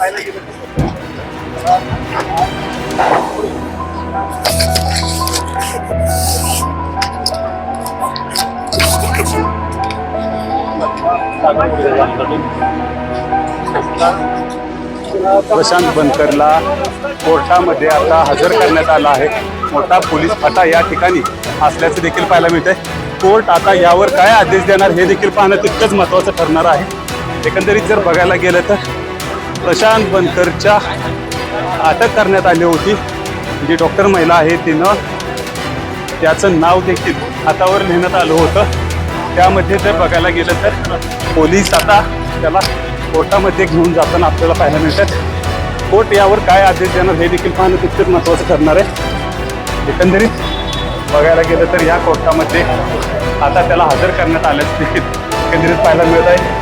पाहायला प्रशांत बनकरला कोर्टामध्ये आता हजर करण्यात आला आहे. मोठा पोलीस फाटा या ठिकाणी असल्याचं देखील पाहायला मिळतंय. कोर्ट आता यावर काय आदेश देणार हे देखील पाहणं तितकंच महत्त्वाचं ठरणार आहे. एकंदरीत जर बघायला गेलं तर प्रशांत बनकरच्या अटक करण्यात आली होती. जी डॉक्टर महिला आहे तिनं त्याचं नाव देखील हातावर लिहिण्यात आलं होतं. त्यामध्ये जर बघायला गेलं तर पोलीस आता त्याला कोर्टामध्ये घेऊन जाताना आपल्याला पाहायला मिळतात. कोर्ट यावर काय आदेश देणार हे देखील पाहणं तितकंच महत्त्वाचं ठरणार आहे. एकंदरीत बघायला गेलं तर या कोर्टामध्ये आता त्याला हजर करण्यात आल्याचं देखील एकंदरीत पाहायला मिळत आहे.